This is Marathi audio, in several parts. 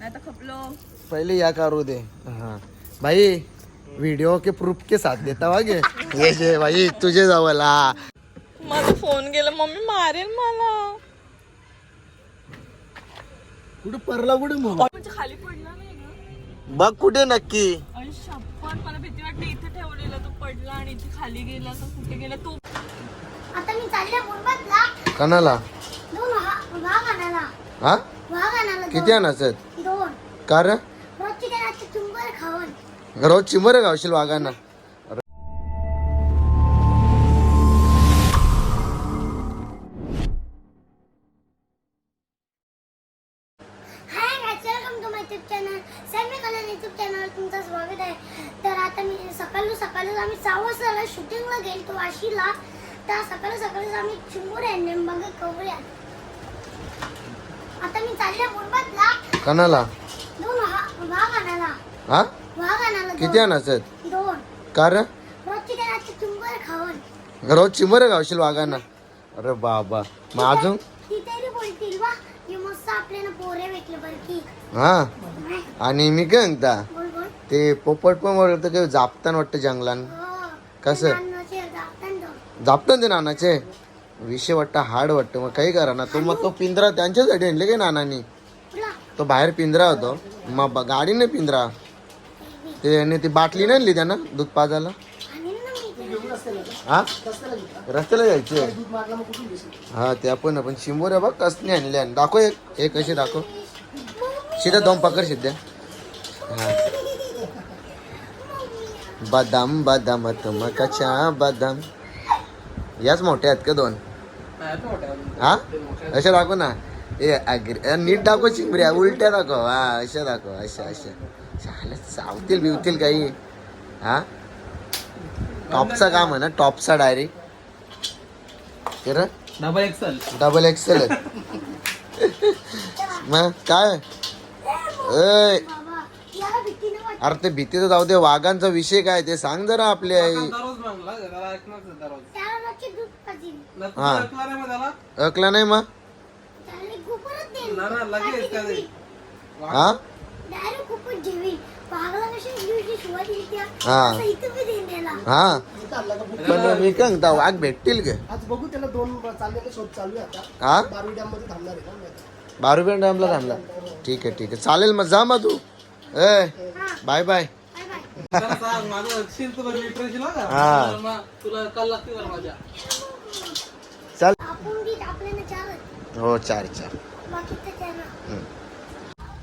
नाही तर खपलो। पहले या करू दे। हाँ। भाई वीडियो के प्रूफ के साथ देता वागे ये जे भाई तुझे जवळ हा माझा फोन गेला मम्मी मारेल मला. कुठे परला कुठे मग? म्हणजे खाली पडला नाही ना बघ कुठे नक्की. आणि मला भीती वाटते इथे ठेवलेला तो पडला आणि इथे खाली गेला तो कुठे गेला तो आता मी चालले मुंबईतला कणाला? दोन हा- वाघ आणायला हा? वाघ आणायला. किती आणायचं दोन कार रोजची त्याला चुंबर रोज गावशील वाघांना. कणाला दोन हा- वाघ आणायला हा? किती. आणायचं दोन. कार चुंबर रोज चिमर गावशील वाघांना? अरे बाबा. मग अजून? हे की. हा? आणि मी काय म्हणता? ते पोपट पण बोलतो की जापतान वाटतं जंगलान. हो. कसं? जाताना तो. नानाचे? विषय वाटतं हार्ड वाटतं. मग काही करा ना. तो मग तो पिंजरा त्यांच्यासाठी आणले काय नानानी? तो बाहेर पिंजरा होतो. मग गाडीने पिंजरा. ते आणि ती बाटली नाही आणली त्यानं दूध पाजायला? हा? रस्त्याला जायचे हा ते आपण पण शिंबोऱ्या बघ कसने आणले आणि दाखव एक एक कशी दाखव. सीधा दोन पकड सिद्ध्या हा. बदाम बदाम तुमकाच्या बदाम. याच मोठ्या आहेत का दोन? हा? अशा दाखव ना. ए अग्री नीट दाखव चिंबऱ्या उलट्या दाखव. हा अशा दाखव अशा अशा. चालेल चावतील बिवतील काही. हा? टॉपचा काम आहे ना टॉपचा direct double axle double excel मग काय? अरे ते भीतीचं जाऊ दे वाघांचा विषय काय ते सांग जरा आपले आई. हा. ऐकला नाही मग? हा? डायरेक्ट खूपच जेवी. पागला कशी दिवशी शिवाय दिली त्या? हा. असं इथं बी देईन त्याला हा पण मी काय म्हणता वाघ भेटतील का? आज बघू त्याला दोन चाललेले शोध चालू आहे आता. हा? बारवी डॅममध्ये थांबणार आहे ना मी आता. बारा रुपये डॅमला थांबला. ठीक आहे ठीक आहे. चालेल मग जा मग तू. ए बाय बाय. बाय बाय त्याला सांग माझं शिल तुला लिटरेची लागा हा. मग तुला काल लागते बरं माझ्या चल आपण गीत आपल्याला चार हो चार चार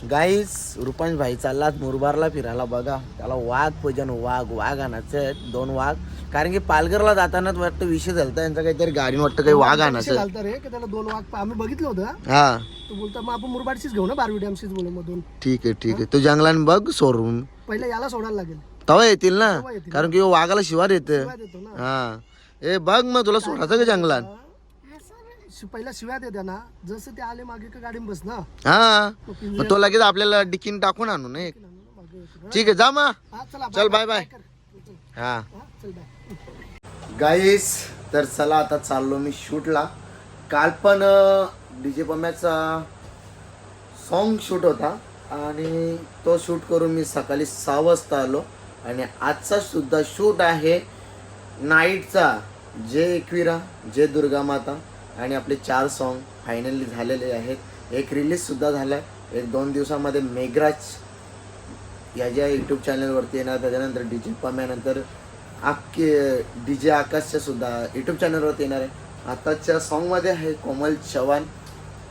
गाईस रुपांश भाई चाललात मुरबारला फिरायला बघा. त्याला वाघ पूजन वाघ वाघ आणायचं दोन वाघ. कारण की पालघरला जातानाच वाटतं विषय झालता यांचा काहीतरी गाडी वाटतं काही वाघ आणायचं रे की त्याला दोन वाघ आम्ही बघितलं होतं. हा. तो बोलता मग आपण मुरबाडशीच घेऊ ना बारवी डॅमशीच बोलू मग दोन ठीक आहे ठीक आहे. तू जंगलान बघ सोडून. पहिला याला सोडायला लागेल. तवा येतील ना. कारण की ह्यो वाघाला शिवार येतं शिव्या देतो ना. हा. ए बघ मग तुला सोडायचं का जंगलात? शि- पहिला शिव्या देत्या ना जसं ते आले मागे का गाडीत बस ना. हा. तो मग तो लगेच आपल्याला डिकीन टाकून आणू ना एक. मागे येतो. ठीक आहे जा मग. हा, चला चल बाय बाय कर. हा. हा, चल बाय गाईस तर चला आता चाललो मी शूटला. काल पण डीजे पम्याचा सॉन्ग शूट होता. आणि तो शूट करून मी सकाळी सहा वाजता आलो. आणि आजचा सुद्धा शूट आहे नाईटचा. जे एकविरा जे दुर्गा माता. आणि आपले चार सॉन्ग फायनली झालेले आहेत. एक रिलीजसुद्धा झाला आहे एक दोन दिवसामध्ये मेघराज या ज्या यूट्यूब चॅनलवरती येणार त्याच्यानंतर डी जे पम्यानंतर आख्खे डी जे आकाशच्या सुद्धा यूट्यूब चॅनलवरती येणार आहे. आताच्या सॉन्गमध्ये आहे कोमल चव्हाण.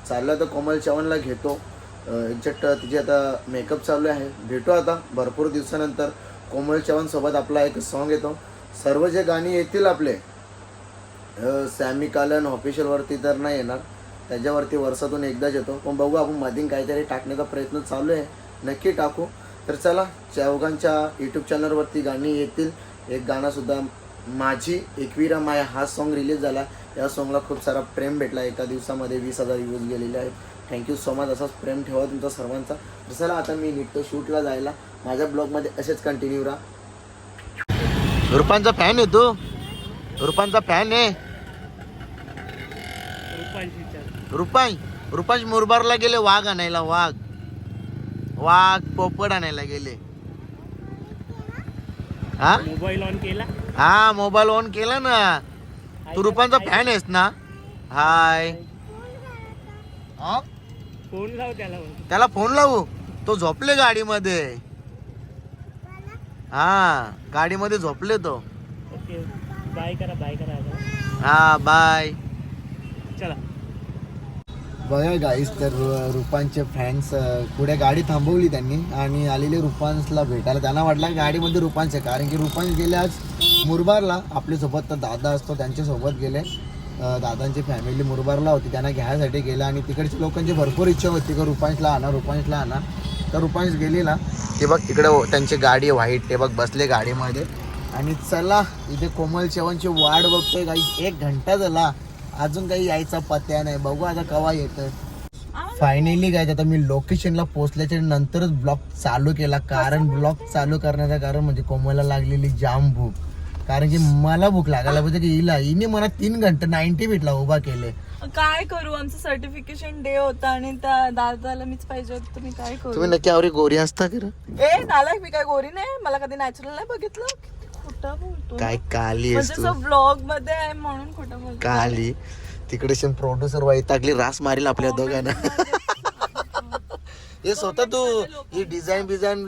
चाललं तर कोमल चव्हाणला घेतो. एक्झॅक्ट तिचे आता मेकअप चालू आहे. भेटू आता भरपूर दिवसानंतर. कोमल चव्हाणसोबत आपला एक सॉन्ग येतो. सर्व जे गाणी येतील आपले सॅमी कालन ऑफिशियलवरती तर नाही येणार. त्याच्यावरती वर्षातून एकदाच येतो. पण बघू आपण मधीन काहीतरी टाकण्याचा प्रयत्न चालू आहे. नक्की टाकू. तर चला चौघांच्या यूट्यूब चॅनलवरती गाणी येतील. एक गाणंसुद्धा माझी एकवीरा माया हा सॉन्ग रिलीज झाला. या सॉन्गला खूप सारा प्रेम भेटला. एका दिवसामध्ये वीस हजार व्ह्यूज गेलेले आहेत. थँक्यू सो मच असाच प्रेम ठेवा तुमचा सर्वांचा. तर चला आता मी निघतो शूटला जायला. माझ्या ब्लॉगमध्ये असेच कंटिन्यू राहा. रुपांचा फॅन आहे तू. रुपांचा फॅन आहे. रुपाई रुपांश मुरबारला गेले वाघ आणायला वाघ. वाघ पोपट आणायला गेले. हा? मोबाईल ऑन केला? हा मोबाईल ऑन केला ना. तू रुपांचा फॅन आहेस ना? हाय? फोन लाव त्याला. त्याला फोन लावू? तो झोपले गाडीमध्ये. हा गाडीमध्ये झोपले तो. ओके बाय करा बाय करा. हा बाय चला. बघा गाईस तर रुपांचे फॅन्स पुढे गाडी थांबवली त्यांनी आणि आलेले रुपांसला भेटायला. त्यांना वाटलं गाडीमध्ये रुपांस आहे कारण की रुपांस गेले आज मुरबारला. आपल्यासोबत तर दादा असतो त्यांच्यासोबत गेले. दादांची फॅमिली मुरबारला होती त्यांना घ्यायसाठी गेला आणि तिकडच्या लोकांची भरपूर इच्छा होती की रुपांशला आणा रुपांशला आणा. तर रुपांश गेलेला. ते बघ तिकडे हो, त्यांची गाडी व्हाईट ते बघ बसले गाडीमध्ये. आणि चला इथे कोमल चव्हाणची वाट बघतोय गाईस एक घंटा झाला. अजून काही यायचा पत्या नाही. बघू आता केव्हा येतं फायनली काय आता मी लोकेशनला पोहोचल्याच्या नंतरच ब्लॉग चालू केला. कारण ब्लॉग चालू करण्याचं कारण म्हणजे कोमलला लागलेली जाम भूक. कारण की मला भूक लागायला पाहिजे की हिला. हिने मला तीन घंटे नाईन्टी मिनिटला उभा केले. काय करू? आमचं सर्टिफिकेशन डे होता आणि त्या दादाला मीच पाहिजे होतं. मी काय करू? तुम्ही नक्की आवरी गोरी असता की रे? ए नालायक मी काय गोरी नाही. मला कधी नॅचरल नाही बघितलं. खोटं बोलतो काय काली आहेस म्हणजे तू? ब्लॉगमध्ये आहे म्हणून खोटं बोलतो काली. तिकडे प्रोड्युसर वैतागली रास मारील आपल्या दोघांना. हे स्वतः तू ही डिझाईन बिझाईन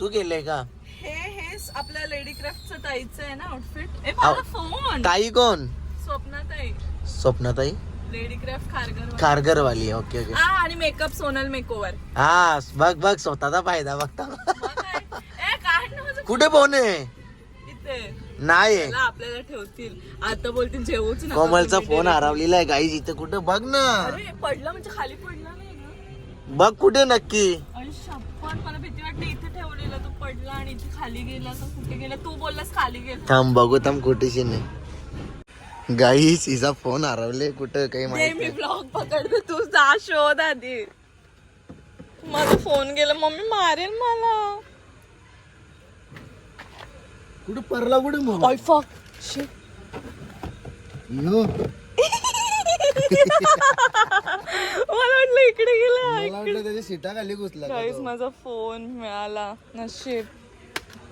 तू केलंय का? हे हे आपल्या लेडी क्राफ्टचं ताईचं आहे ना आउटफिट फोन ताई कोण स्वप्ना ताई स्वप्नाताई. लेडी क्राफ्ट खारगर कारगरवाली ओके ओके. हा आणि मेकअप सोनल मेकओव्हर हा बघ बघ स्वतःचा फायदा बघता. कुठे पोहणे नाही आपल्याला ठेवतील. आता बोलतील जेवूच नका कोमलचा फोन हरवलेला आहे गाईज इथे कुठे? बघ ना. अरे पडलं म्हणजे खाली पडला नाही ना? बघ कुठे नक्की. मला भीती वाटते इथे ठेवलेलं तू पडला आणि इथे खाली गेला तर कुठे गेला? तू बोललास खाली गेला. थांब बघू थांब कुठेशी नाही. गाईज हिचा फोन हरवले कुठं काही माहिती मी ब्लॉग पकडते तू जा शोध आधी. माझा फोन गेला मम्मी मारेल मला. कुठे परला कुठे मग? ओय फक यो. मला वाटलं इकडे गेला मला वाटलं त्याच्या सीटा खाली घुसला का गाईस तो. माझा फोन मिळाला. नशीब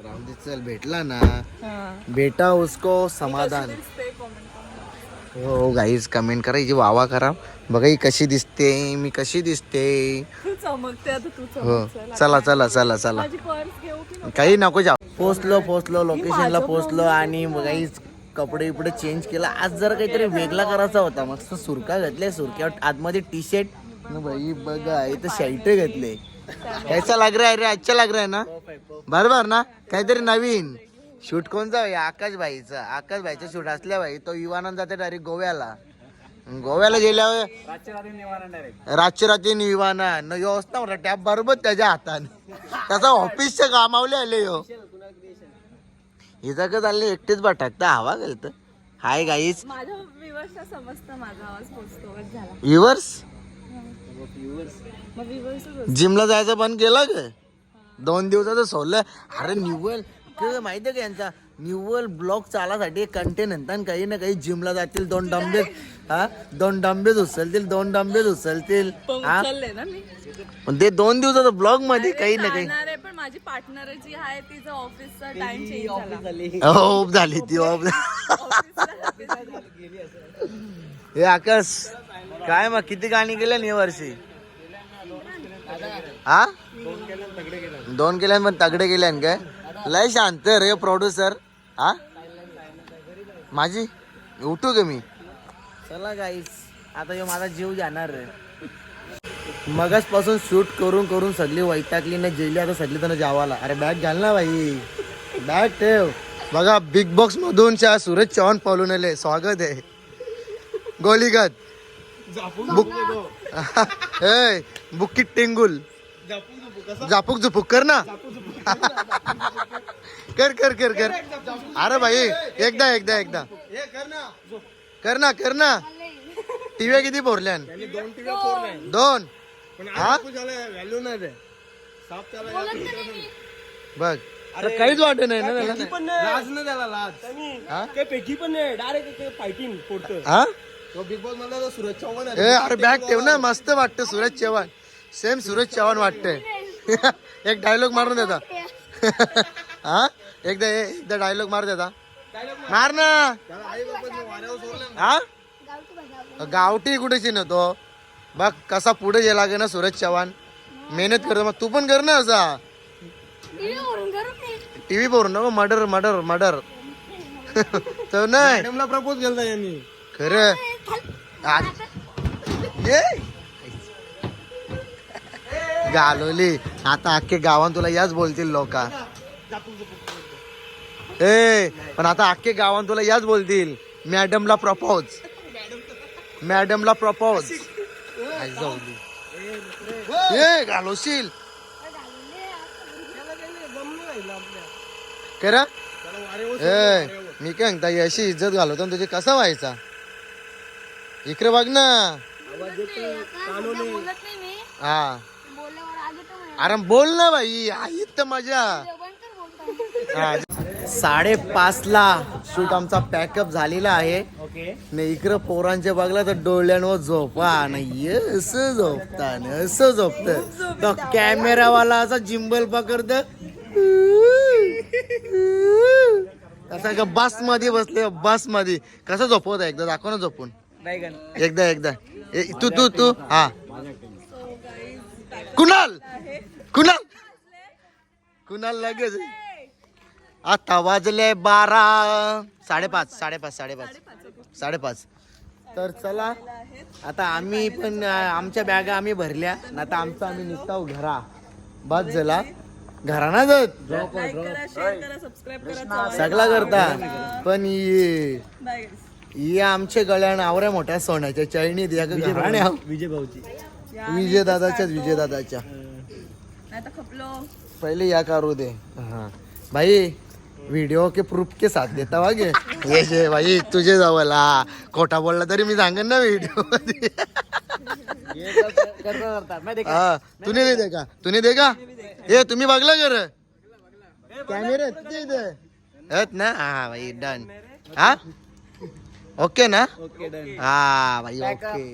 राहून दे, चल भेटला ना. हा. बेटा उसको समाधान. हो गाईज कमेंट करा. हिची वावा करा. बघा ही कशी दिसते मी कशी दिसते. तू चमकते आता तू हो चमक चला चला चला चला. माझी पर्स घेऊ की नको? काही नको जा पोचलो पोचलो लोकेशनला पोचलो आणि काही कपडे बिपडे चेंज केला. आज जरा काहीतरी वेगळा करायचा होता. मस्त सुरका घातले सुरक्यावर आतमध्ये टी शर्ट भाई बघा इथं शर्ट घातले. कैसा लग रहा है रे अच्छा लग रहा है ना? बरोबर ना? काहीतरी नवीन. शूट कोणचा आहे आकाश भाईचा आकाश भाईचा शूट असल्या भाई तो विमानात जाते डायरेक्ट गोव्याला. गोव्याला गेल्यावर रातची रात्री निवाना न व्यवस्था म्हणा टॅप बरोबर त्याच्या हाताने. त्याचा ऑफिसच्या कामावले आले यो. हिचा का चालले एकटेच भटकता हवा गेलत हाय मग विवर्सच जिमला जायचं बंद केलं का? दोन दिवसाचं सोडलं. अरे निव्वल ते माहिती आहे का यांचा? निव्वल ब्लॉग चालासाठी कंटेन आणि काही ना काही जिमला जातील दोन डंबे हा? दोन डंबेच उचलतील दोन डंबेच उचलतील पण हा? उचलले ना मी. पण ते दोन दिवसाचं ब्लॉगमध्ये काही ना काही. जाणार आहे पण माझी पार्टनर जी आहे तिचा ऑफिसचा टाइम चेंज झाला. ऑफ झाली ती ऑफ हे आकाश काय मग किती गाणी केल्या या वर्षी? हा? दोन केल्या पण तगडे केल्या काय? लय शांत रे प्रोड्युसर हा? माझी? उठू का मी? चला गाईस आता ह्यो माझा जीव जाणार रे मगच पासून शूट करून करून सगळी वैतागली ना जेली आता सगळी त्यांना जावाला. अरे बॅग घाल ना बाई. बॅग ठेव. बघा बिग बॉक्स मधून च्या सूरज चव्हाण पावलून आले स्वागत आहे. गोलीगत. बुक ए बुक्कीट टेंगुल. झापूक झुपूक कर ना. कर कर कर कर. अरे भाई एकदा एकदा एकदा. कर ना. कर ना टीव्या किती भरल्यान दोन हा? व्हॅल्यू नाही रे बघ. अरे काहीच वाटत नाही ना त्याला? पण लाज नाही त्याला लाज? काही पेकी पण नाही. डायरेक्ट फायटिंग फोडतं हा? तो बिग बॉस मधला तो सूरज चव्हाण ए अरे बॅग ठेव ना. मस्त वाटतं सूरज चव्हाण सेम सूरज चव्हाण वाटतंय. एक डायलॉग मारून देता. हा? एकदा एकदा डायलॉग मार देता. मार. ना. हा? गावठी कुठेची ना तो बघ कसा पुढे जे लागे ना सूरज चव्हाण. मेहनत करतो. मग तू पण कर ना असा. टीव्ही पाहून ना मर्डर मर्डर मर्डर. तर नाही. मॅडमला प्रपोज केलता यांनी. खरं. ये गालोली आता अख्खे गावात तुला याच बोलतील लोक. ए पण आता अख्खे गावात तुला याच बोलतील. मॅडमला प्रपोज. मॅडमला प्रपोज. ए घालोशील करा. ए मी काय म्हणता अशी इज्जत घालवतो तुझी कसा व्हायचा? इकडे बघ ना. हा. अरे बोल ना भाई आई तर मजा हा. साडेपाच ला शूट आमचा पॅकअप झालेला आहे. ओके ने इकडं पोरांचे बघला तर डोळ्यांवर झोपा. नाही असं झोपता न असं झोपत. तो कॅमेरावाला असा जिंबल पकडत. कसा का बसमध्ये बसले बसमध्ये कसं झोपवत? एकदा दाखव ना झोपून. एकदा एकदा. तू तू तू. हा. कुणाल? कुणाल? कुणाल लगेच. आता वाजले बारा. साडेपाच साडेपाच साडेपाच. साडेपाच. तर चला आता आम्ही पण आमच्या बॅगा आम्ही भरल्या. न आता आमचं आम्ही निघतो घरा. बस झाला घरा ना जात लाईक करा शेअर करा सबस्क्राईब करा सगळा करता. पण ये. ये आमचे गळ्यान आवऱ्या मोठ्या सोन्याच्या चळणी द्या का घराणे आहो. विजय भाऊची विजय दादाच्याच विजय दादाच्या नाही तर खपलो. पहिले या करू दे. हाँ. भाई व्हिडिओ के प्रूफ के साथ देता वागे ये जे भाई तुझे जवळ हा खोटा बोलला तरी मी सांगेन ना व्हिडिओ हा तुने नाही दे का तुने दे का ए तुम्ही बघला कर कॅमेरा तिथे इथे. आहेत ना? हा भाई डन हा? ओके ना? हा भाई ओके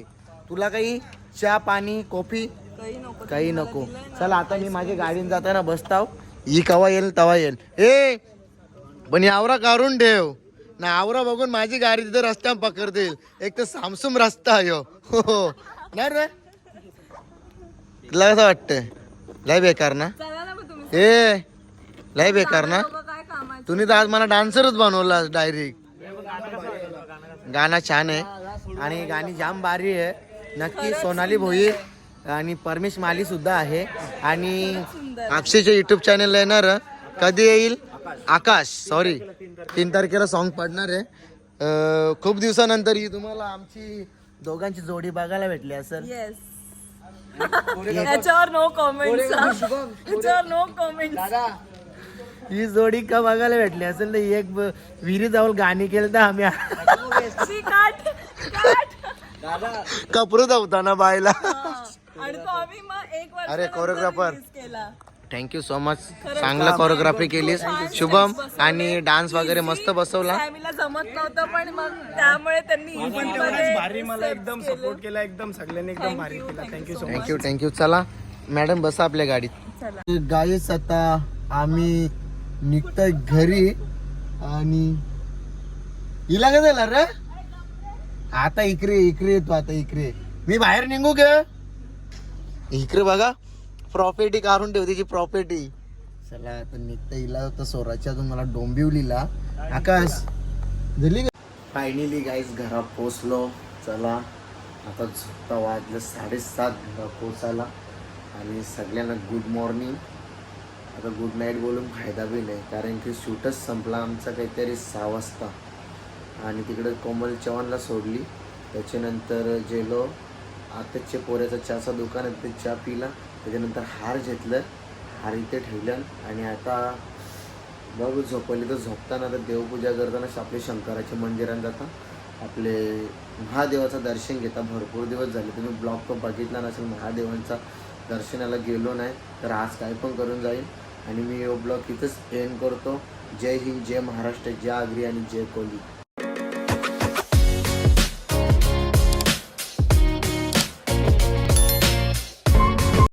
तुला काही चहा पाणी कॉफी? काही नको काही नको. चला आता मी माझ्या गाडीने जाताना बसताव. ही कवा येईल तवा येईल. ए पण आवरा काढून ठेव. ना आवरा बघून माझी गाडी तिथे रस्त्यावर पकडतील. एक तर सामसुम रस्ता आहे ह्यो. हो हो. नाही रे? तुला कसं वाटतंय? लय बेकार ना? चला ना मग तुम्ही ए लय बेकार ना? लोकं काय कामाचे? तुम्ही तर आज मला डान्सरच बनवला डायरेक्ट. गाणं छान आहे. आणि गाणी जाम भारी आहे. नक्की सोनाली भोईर आणि परमेश माली सुद्धा आहे. आणि अक्षयच्या युट्यूब चॅनल येणार कधी येईल? आकाश सॉरी तीन तारखेला सॉन्ग पडणार आहे. खूप दिवसानंतर ही तुम्हाला आमची दोघांची जोडी बघायला भेटली असेल. याच्यावर नो याच्यावर नो कॉमेंट्स ही जोडी का बघायला भेटली असेल? तर एक विहिरी जाऊन गाणी केलं तर आम्ही कपरू धावताना बायला. आणि तो आम्ही मग एक वर्ष अरे. केला. थँक्यू सो मच चांगला कोरिओग्राफी केलीस. शुभम आणि डान्स वगैरे मस्त बसवला. फॅमिलीला जमत नव्हतं पण मग त्यामुळे त्यांनी भारी मला एकदम. सपोर्ट केला एकदम सगळ्यांनी एकदम भारी केला. Thank you so thank you thank you चला मॅडम बसा आपल्या गाडीत. गाईस आता आम्ही निघतोय घरी आणि हिला काय झालं रे? आता इकडे इकडे येतो आता इकडे. मी बाहेर निघू ग. इकडे बघा. प्रॉपर्टी काढून ठेव त्याची प्रॉपर्टी चला आता निघता हिला तर सोराच्या अजून मला डोंबिवलीला. आकाश झाली का? फायनली गाईस घरात पोचलो चला. आता झोपता वाजलं साडेसात. घरा पोचायला आणि सगळ्यांना गुड मॉर्निंग आता गुड नाईट बोलून फायदा बी नाही. कारण की शूटच संपला आमचा काहीतरी सहा वाजता. आणि तिकडे कोमल चव्हाणला सोडली. त्याच्यानंतर जेलो आताचे पोऱ्याचं चहाचं दुकान आहे ते चहा पिला. त्याच्यानंतर हार घेतलं. हार इथे ठेवलं आणि आता बघू झोपली तर झोपताना तर देवपूजा करताना आपले शंकराच्या मंदिरात जाता. आपले महादेवाचं दर्शन घेता. भरपूर दिवस झाले. तुम्ही ब्लॉग पण बघितला नसेल महादेवांचा दर्शनाला गेलो नाही तर आज काय पण करून जाईल. आणि मी यो ब्लॉग इथंच एंड करतो. जय हिंद जय महाराष्ट्र जय आगरी आणि जय कोली